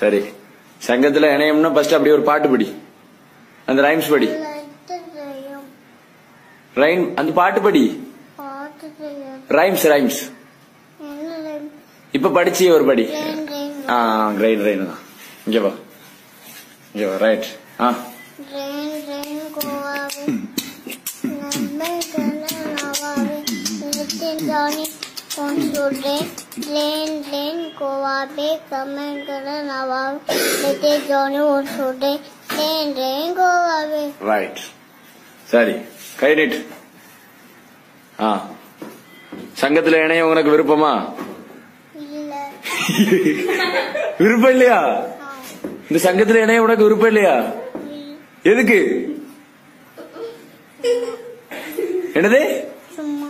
சரி. சங்கத்துல இணையம்னா ஃபர்ஸ்ட் அப்படி ஒரு பாட்டு படி. அந்த ரைம்ஸ் படி. ரைம் அந்த பாட்டு படி. ரைம்ஸ் ரைம்ஸ் இப்ப படிச்சு ஒரு படி. லைன் லைன் ஆ கிரைட் ரைன் தான். இங்க வா. வா ரைட் ஆ ட்ரெயின் ட்ரெயின் கோவாவே நவாவே நிறுத்தின் ஜானி உன் சொல்றே ட்ரெயின் ட்ரெயின் கோவாவே நவாவே நிறுத்தின் ஜானி உன் சொல்றே ட்ரெயின் ட்ரெயின் கோவாவே ரைட் சரி கை நீட்டு. ஆ. சங்கத்துல இணைய உனக்கு விருப்பமா? இல்ல. விருப்பம் இல்லையா? இந்த சங்கத்துல இணைய உனக்கு விருப்பம் இல்லையா? எதுக்கு? என்னது? சும்மா.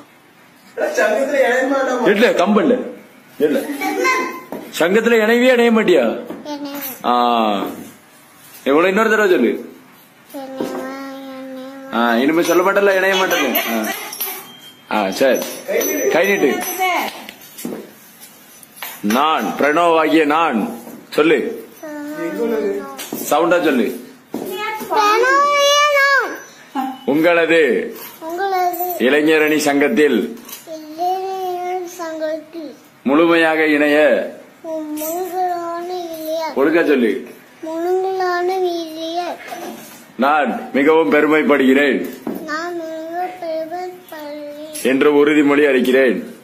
இல்ல கம்பல்ல. இல்ல. சங்கத்துல இணைவே இணைய மாட்டியா? ஆ. எவ்வளவு இன்னொரு தடவை சொல்லு. ஆ இனிமே சொல்ல மாட்டல இணைய மாட்டேன்னு ஆ. ஆ சரி. கை நீட்டு. நான் பிரணவ் ஆகிய நான். சொல்லு. சவுண்டா சொல்லு. உங்களது இளைஞரணி சங்கத்தில் முழுமையாக இணைய முழுங்கலான ஒழுங்கா சொல்லு. நான் மிகவும் பெருமைப்படுகிறேன். என்று உறுதிமொழி அளிக்கிறேன்.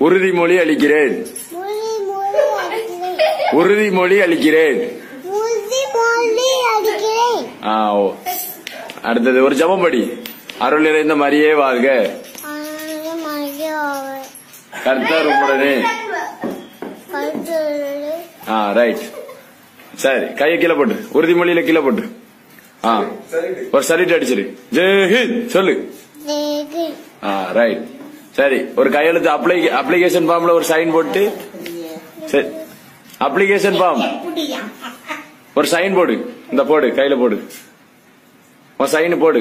உறுதிமொழி அளிக்கிறேன். உறுதிமொழி அளிக்கிறேன். அடுத்தது ஒரு ஜபம் படி. அருள் நிறைந்த மரியே வாழ்க. கர்த்தர் கருத்துள்ளது ஆ ரைட் சரி கையை கீழே போட்டு. உறுதிமொழியில கீழே போட்டு. ஆ ஒரு சலிட்டு அடிச்சிரு. ஜெய் ஹிந்த் சொல்லு. ஆ ரைட் சரி ஒரு கையெழுத்து அப்ளை அப்ளிகேஷன் ஃபார்ம்ல ஒரு சைன் போட்டு. சரி. அப்ளிகேஷன் ஃபார்ம் ஒரு சைன் போடு. இந்த போடு கையில போடு. உன் சைன் போடு.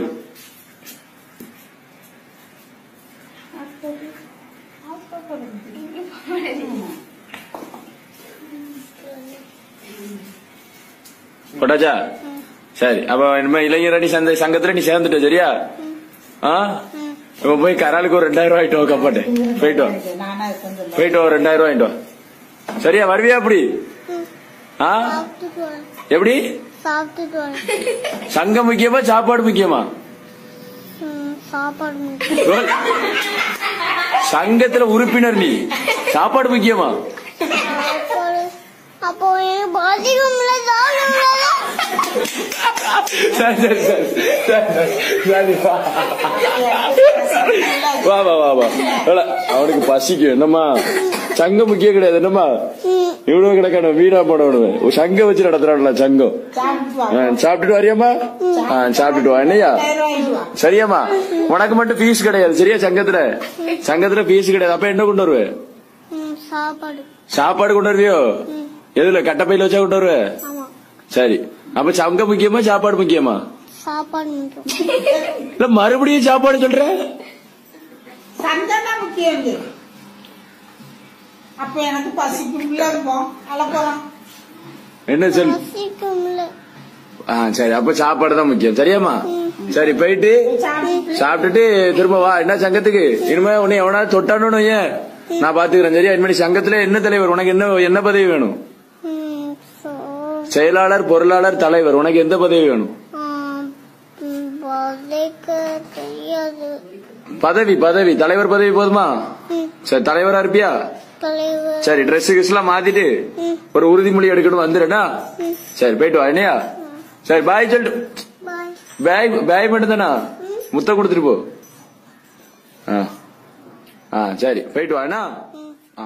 போட்டாச்சா? சரி அப்ப இனிமே இளைஞரணி சந்தை சங்கத்துல நீ சேர்ந்துட்ட சரியா? ஆ? இப்ப போய் கராலுக்கு ஒரு ரெண்டாயிரம் ரூபாய் ஆயிட்டு கப்பாட்டு போயிட்டு வா. போயிட்டு வா ரெண்டாயிரம் ரூபாய் வா. சரியா வருவியா அப்படி? ஆ? எப்படி? சங்கம் முக்கியமா சாப்பாடு முக்கியமா. சங்கத்துல உறுப்பினர் நீ. சாப்பாடு முக்கியமா? அப்போ சரி சரி சரி. சரி, வா. வா வா வா அவனுக்கு பசிக்கும். என்னம்மா? சங்கம் முக்கியம் கிடையாது. என்னம்மா? இவ்வளவு கிடக்கணும். வீடா போடணும் சங்கம் வச்சு நடத்துறான்ல சங்கம். சாப்பிட்டுட்டு வரியாம்மா? ஆ, சாப்பிட்டுட்டு வா. என்னையா சரியாம்மா. உனக்கு மட்டும் ஃபீஸ் கிடையாது. சரியா சங்கத்துல? சங்கத்துல ஃபீஸ் கிடையாது. அப்ப என்ன கொண்டு வருவே? ம், சாப்பாடு. சாப்பாடு கொண்டு வருவியோ? எதுல? கட்டப்பையில வச்சா கொண்டு வருவே? ஆமா. சரி. அப்ப சங்கம் முக்கியமா சாப்பாடு முக்கியமா? சாப்பாடு முக்கியம். இல்ல மறுபடியும் சாப்பாடு சொல்ற? சந்தனா முக்கியம் இங்க. அப்ப எனக்கு பசிக்கும்ல இருக்கும். அழப்போலாம் என்ன சொல் ஆ சரி அப்ப சாப்பாடு தான் முக்கியம். சரியாம்மா? சரி போயிட்டு சாப்பிட்டு சாப்பிட்டுட்டு திரும்ப வா. என்ன சங்கத்துக்கு? இனிமே உன்னை எவனாவது தொட்டானு ஏன் நான் பாத்துக்கிறேன் சரியா? இனிமே நீ சங்கத்துல என்ன தலைவர்? உனக்கு என்ன என்ன பதவி வேணும்? செயலாளர் பொருளாளர் தலைவர் உனக்கு எந்த பதவி வேணும்? பதவி பதவி. தலைவர் பதவி போதுமா? சரி தலைவரா இருப்பியா? சரி ட்ரெஸ் கிஸ் எல்லாம் மாத்திட்டு ஒரு உறுதிமொழி எடுக்கணும் வந்துடுறா ம், சரி போயிட்டு வா என்னையா? சரி பாய் சொல்லிட்டு. பேக் பேக் மட்டும் தானா முத்த கொடுத்துட்டு போ. ஆ. ஆ சரி போயிட்டு வா என்ன? ம். ஆ.